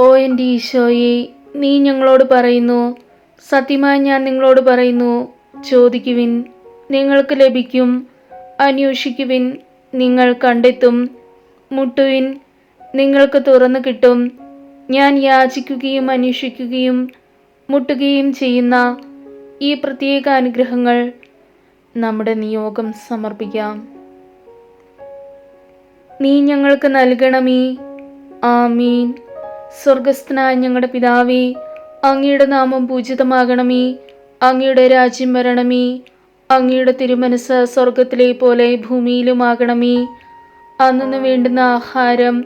ഓ എന്റെ ഈശോയെ നീ ഞങ്ങളോട് പറയുന്നു. സത്യമായി ഞാൻ നിങ്ങളോട് പറയുന്നു ചോദിക്കുവിൻ നിങ്ങൾക്ക് ലഭിക്കും അന്വേഷിക്കുവിൻ നിങ്ങൾ കണ്ടെത്തും മുട്ടുവിൻ നിങ്ങൾക്ക് തുറന്നു കിട്ടും ഞാൻ യാചിക്കുകയും അന്വേഷിക്കുകയും മുട്ടുകയും ചെയ്യുന്ന ഈ പ്രത്യേക അനുഗ്രഹങ്ങൾ നമ്മുടെ നിയോഗം സമർപ്പിക്കാം. നീ ഞങ്ങൾക്ക് നൽകണമേ. ആമീൻ. സ്വർഗസ്ഥനായ ഞങ്ങളുടെ പിതാവേ അങ്ങയുടെ നാമം പൂജിതമാകണമേ അങ്ങയുടെ രാജ്യം വരണമേ അങ്ങയുടെ തിരുമനസ് സ്വർഗത്തിലെ പോലെ ഭൂമിയിലുമാകണമേ. അന്നു വേണ്ടുന്ന ആഹാരം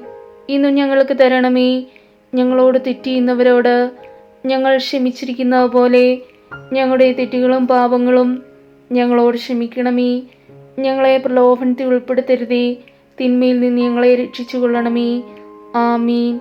ഇന്നു ഞങ്ങൾക്ക് തരണമേ. ഞങ്ങളോട് തെറ്റിയുന്നവരോട് ഞങ്ങൾ ക്ഷമിച്ചിരിക്കുന്ന പോലെ ഞങ്ങളുടെ തെറ്റുകളും പാപങ്ങളും ഞങ്ങളോട് ക്ഷമിക്കണമേ. ഞങ്ങളെ പ്രലോഭനത്തിൽ ഉൾപ്പെടുത്തരുതേ. തിന്മയിൽ നിന്ന് ഞങ്ങളെ രക്ഷിച്ചു കൊള്ളണമേ ആമീൻ.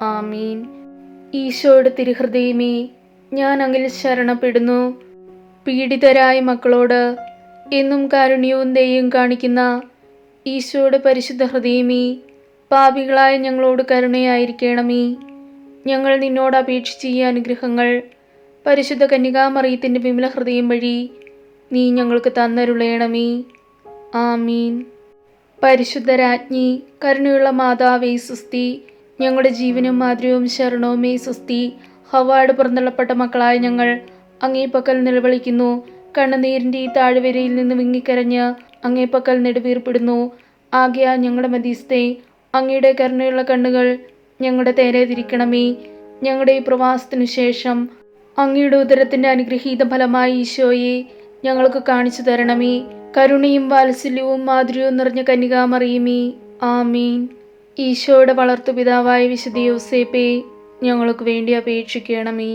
ആമീൻ. ഈശോയുടെ തിരുഹൃദയമേ ഞാൻ അങ്ങിൽ ശരണപ്പെടുന്നു. പീഡിതരായ മക്കളോട് എന്നും കാരുണ്യവും ദയയും കാണിക്കുന്ന ഈശോയുടെ പരിശുദ്ധ ഹൃദയമേ പാപികളായ ഞങ്ങളോട് കരുണയായിരിക്കണമേ. ഞങ്ങൾ നിന്നോട് അപേക്ഷിച്ച ഈ അനുഗ്രഹങ്ങൾ പരിശുദ്ധ കന്യകാമറിയത്തിന്റെ വിമല ഹൃദയം വഴി നീ ഞങ്ങൾക്ക് തന്നരുളയണമേ. ആമീൻ. പരിശുദ്ധരാജ്ഞി കരുണയുള്ള മാതാവേ സുസ്തി ഞങ്ങളുടെ ജീവനും മാധുര്യവും ശരണവുമേ സുസ്തി ഹവാട് പുറന്തള്ളപ്പെട്ട മക്കളായ ഞങ്ങൾ അങ്ങേപ്പക്കൽ നിലവിളിക്കുന്നു. കണ്ണുനീരിന്റെ ഈ താഴ്വരയിൽ നിന്ന് വിങ്ങിക്കരഞ്ഞ് അങ്ങേപ്പക്കൽ നെടുവീർപ്പിടുന്നു. ആകയാ ഞങ്ങളുടെ മധ്യസ്ഥെ അങ്ങയുടെ കരുണയുള്ള കണ്ണുകൾ ഞങ്ങളുടെ തേരെ തിരിക്കണമേ. ഞങ്ങളുടെ ഈ പ്രവാസത്തിനു ശേഷം അങ്ങയുടെ ഉദരത്തിന്റെ അനുഗ്രഹീത ഫലമായി ഈശോയെ ഞങ്ങൾക്ക് കാണിച്ചു തരണമേ. കരുണയും വാത്സല്യവും മാധുര്യവും നിറഞ്ഞ കന്യകാമറിയുമേ ആമീൻ. ഈശോയുടെ വളർത്തുപിതാവായ വിശുദ്ധ യോസേപ്പേ ഞങ്ങൾക്ക് വേണ്ടി അപേക്ഷിക്കണമേ.